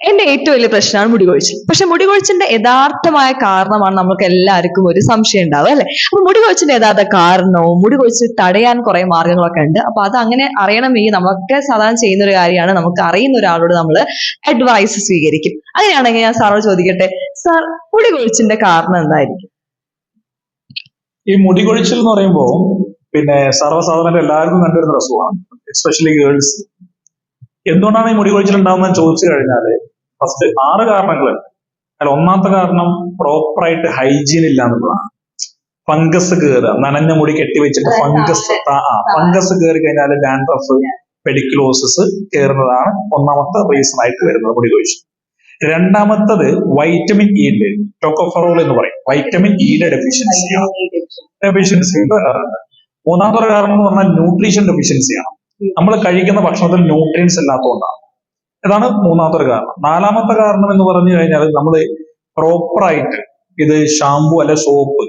എന്റെ ഏറ്റവും വലിയ പ്രശ്നമാണ് മുടി കൊഴിച്ചിൽ പക്ഷെ മുടി കൊഴിച്ചിലിന്റെ യഥാർത്ഥമായ കാരണമാണ് നമുക്ക് എല്ലാവർക്കും ഒരു സംശയം ഉണ്ടാവുക അല്ലെ? അപ്പൊ മുടി കൊഴിച്ചിലിന്റെ യഥാർത്ഥ കാരണവും മുടി കൊഴിച്ചിൽ തടയാൻ കുറെ മാർഗങ്ങളൊക്കെ ഉണ്ട്. അപ്പൊ അത് അങ്ങനെ അറിയണമെങ്കിൽ നമ്മളൊക്കെ സാധാരണ ചെയ്യുന്ന ഒരു കാര്യമാണ് നമുക്ക് അറിയുന്ന ഒരാളോട് നമ്മൾ അഡ്വൈസ് സ്വീകരിക്കും. അങ്ങനെയാണെങ്കിൽ ഞാൻ സാറോട് ചോദിക്കട്ടെ സാർ മുടി കൊഴിച്ചിലിന്റെ കാരണം എന്തായിരിക്കും? ഈ മുടി കൊഴിച്ചിൽ എന്ന് പറയുമ്പോൾ പിന്നെ സർവസാധാരണ എല്ലാവർക്കും കണ്ടുവരുന്ന ഒരു എസ്പെഷ്യലി ഗേൾസ് എന്തുകൊണ്ടാണ് ഈ മുടി കൊഴിച്ചിൽ ഉണ്ടാകുന്നത് ചോദിച്ചു കഴിഞ്ഞാൽ ഫസ്റ്റ് ആറ് കാരണങ്ങൾ അല്ല ഒന്നാമത്തെ കാരണം പ്രോപ്പറായിട്ട് ഹൈജീൻ ഇല്ല എന്നുള്ളതാണ്. ഫംഗസ് കയറുക നനഞ്ഞ മുടി കെട്ടിവെച്ചിട്ട് ഫംഗസ് ഫംഗസ് കയറി കഴിഞ്ഞാൽ ഡാൻഡ്രഫ് പെഡിക്ലോസിസ് കയറുന്നതാണ് ഒന്നാമത്തെ റീസൺ ആയിട്ട് വരുന്നത് മുടി കൊഴിച്ചിൽ. രണ്ടാമത്തത് വൈറ്റമിൻ ഇ ഉണ്ട് ടോക്കോഫറോൾ എന്ന് പറയും. വൈറ്റമിൻ ഇയുടെ ഡെഫിഷ്യൻസിയാണ് ഡെഫിഷ്യൻസി മൂന്നാമത്തെ കാരണം എന്ന് പറഞ്ഞാൽ ന്യൂട്രീഷൻ ഡെഫിഷ്യൻസിയാണ് നമ്മൾ കഴിക്കുന്ന ഭക്ഷണത്തിൽ ന്യൂട്രിയൻസ് ഇല്ലാത്തതുകൊണ്ടാണ്. ഇതാണ് മൂന്നാമത്തെ ഒരു കാരണം. നാലാമത്തെ കാരണം എന്ന് പറഞ്ഞു കഴിഞ്ഞാൽ നമ്മൾ പ്രോപ്പറായിട്ട് ഇത് ഷാംപു അല്ലെ സോപ്പ്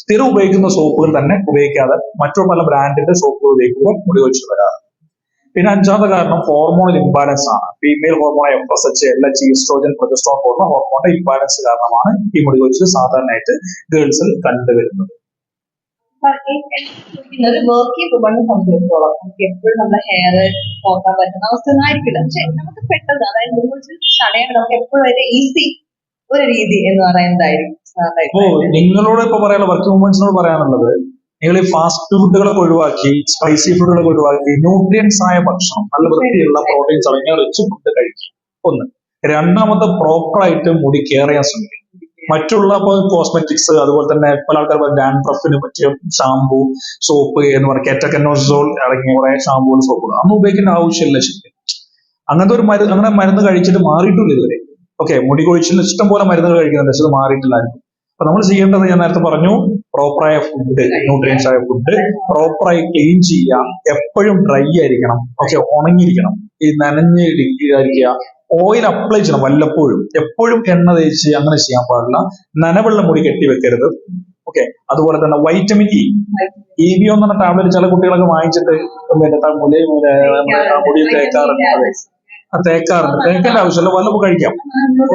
സ്ഥിരം ഉപയോഗിക്കുന്ന സോപ്പുകൾ തന്നെ ഉപയോഗിക്കാതെ മറ്റു പല ബ്രാൻഡിന്റെ സോപ്പുകൾ ഉപയോഗിക്കുമ്പോൾ മുടി കൊഴിച്ചിൽ വരാറ് പിന്നെ അഞ്ചാമത്തെ കാരണം ഹോർമോണൽ ഇംബാലൻസ് ആണ്. Female hormone F S H L H oestrogen progesterone പോലുള്ള ഹോർമോണിന്റെ ഇംബാലൻസ് കാരണമാണ് ഈ മുടി കൊഴിച്ചിൽ സാധാരണയായിട്ട് ഗേൾസിൽ കണ്ടുവരുന്നത്. ഒരു വർക്ക് വുമണിനെ സംബന്ധിച്ചിടത്തോളം നമുക്ക് എപ്പോഴും നമ്മുടെ ഹെയർ നോക്കാൻ പറ്റുന്ന അവസ്ഥ ഒന്നും ആയിരിക്കില്ല. പക്ഷെ നമുക്ക് പെട്ടെന്ന് അതായത് കൊഴിച്ചിൽ തടയാൻ നമുക്ക് എപ്പോഴും അതിന്റെ ഈസി ഒരു രീതി എന്ന് പറയുന്നതായിരിക്കും. അപ്പോ നിങ്ങളോട് ഇപ്പൊ പറയാനുള്ള വർക്ക് വുമൻസിനോട് പറയാനുള്ളത് നിങ്ങൾ ഈ ഫാസ്റ്റ് ഫുഡുകളൊക്കെ ഒഴിവാക്കി സ്പൈസി ഫുഡുകളൊക്കെ ഒഴിവാക്കി ന്യൂട്രിയൻസ് ആയ ഭക്ഷണം നല്ല വൃത്തിയുള്ള പ്രോട്ടീൻസ് അടങ്ങിയ റിച്ച് ഫുഡ് കഴിക്കുക. ഒന്ന്. രണ്ടാമത്തെ പ്രോപ്പർ ആയിട്ട് മുടി കെയർ ചെയ്യാൻ ശ്രമിക്കുക. മറ്റുള്ള ഇപ്പോൾ കോസ്മെറ്റിക്സ് അതുപോലെ തന്നെ പല ആൾക്കാർ ഡാൻഡ്രഫിന് പറ്റിയ ഷാമ്പു സോപ്പ് എന്ന് പറയുക കെറ്റക്കനോസോൾ അടങ്ങിയ കുറെ ഷാമ്പുകൾ സോപ്പുകൾ അതൊന്നും ഉപയോഗിക്കേണ്ട ആവശ്യമില്ല ശരിക്കും. അങ്ങനത്തെ ഒരു മരുന്ന് അങ്ങനെ മരുന്ന് കഴിച്ചിട്ട് മാറിയിട്ടില്ല ഇതുവരെ. ഓക്കെ മുടി കൊഴിച്ചിൽ ഇഷ്ടം പോലെ മരുന്നുകൾ കഴിക്കുന്നുണ്ട് പക്ഷെ അത് മാറിയിട്ടില്ല ആർക്കും. അപ്പൊ നമ്മൾ ചെയ്യേണ്ടത് ഞാൻ നേരത്തെ പറഞ്ഞു പ്രോപ്പറായ ഫുഡ് ന്യൂട്രിയൻസ് ആയ ഫുഡ് പ്രോപ്പറായി ക്ലീൻ ചെയ്യാം. എപ്പോഴും ഡ്രൈ ആയിരിക്കണം. ഓക്കെ ഉണങ്ങിയിരിക്കണം. ഈ നനഞ്ഞ് ഇരിക്കുക ഓയിൽ അപ്ലൈ ചെയ്യണം വല്ലപ്പോഴും. എപ്പോഴും എണ്ണ തേച്ച് അങ്ങനെ ചെയ്യാൻ പാടില്ല. നനവെള്ളം മുടി കെട്ടി വെക്കരുത്. ഓക്കെ അതുപോലെ തന്നെ വൈറ്റമിൻ ഇ ഇ ബി എന്ന് ടാബ്ലറ്റ് ചില കുട്ടികളൊക്കെ വാങ്ങിച്ചിട്ട് മുലയിൽ മുടി ആ, തേക്കാറുണ്ട്. തേക്കേണ്ട ആവശ്യമില്ല. വല്ലപ്പോൾ കഴിക്കാം.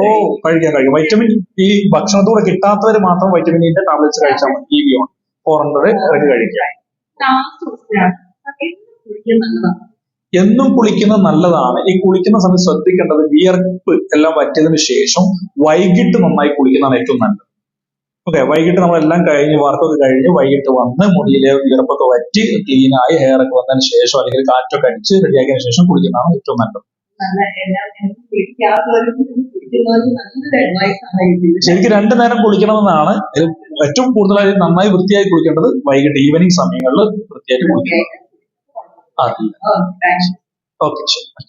ഓ കഴിക്കാം കഴിക്കാം. വൈറ്റമിൻ ഈ ഭക്ഷണത്തോടെ കിട്ടാത്തവർ മാത്രം വൈറ്റമിൻ ഇന്റെ ടാബ്ലറ്റ്സ് കഴിച്ചാൽ മതി. ഇ ബി ഫോർ ഹൺഡ്രഡ് കഴിക്കാം. എന്നും. കുളിക്കുന്നത് നല്ലതാണ്. ഈ കുളിക്കുന്ന സമയത്ത് ശ്രദ്ധിക്കേണ്ടത് വിയർപ്പ് എല്ലാം വറ്റിയതിനു ശേഷം വൈകിട്ട് നന്നായി കുളിക്കുന്നതാണ് ഏറ്റവും നല്ലത്. ഓക്കെ വൈകിട്ട് നമ്മളെല്ലാം കഴിഞ്ഞ് വർക്കൊക്കെ കഴിഞ്ഞ് വൈകിട്ട് വന്ന് മുടിയിലെ വിയർപ്പൊക്കെ വറ്റി ക്ലീനായി ഹെയർ ഒക്കെ വന്നതിന് ശേഷം അല്ലെങ്കിൽ കാറ്റൊക്കെ അടിച്ച് റെഡിയാക്കിയതിനു ശേഷം കുളിക്കുന്നതാണ് ഏറ്റവും നല്ലത്. ശരിക്കും രണ്ടു നേരം കുളിക്കണമെന്നാണ് എന്നാണ് ഏറ്റവും കൂടുതലായി നന്നായി വൃത്തിയായി കുളിക്കേണ്ടത് വൈകിട്ട് ഈവനിങ് സമയങ്ങളിൽ വൃത്തിയായിട്ട് കുളിക്കണം. ഓക്കെ ശരി.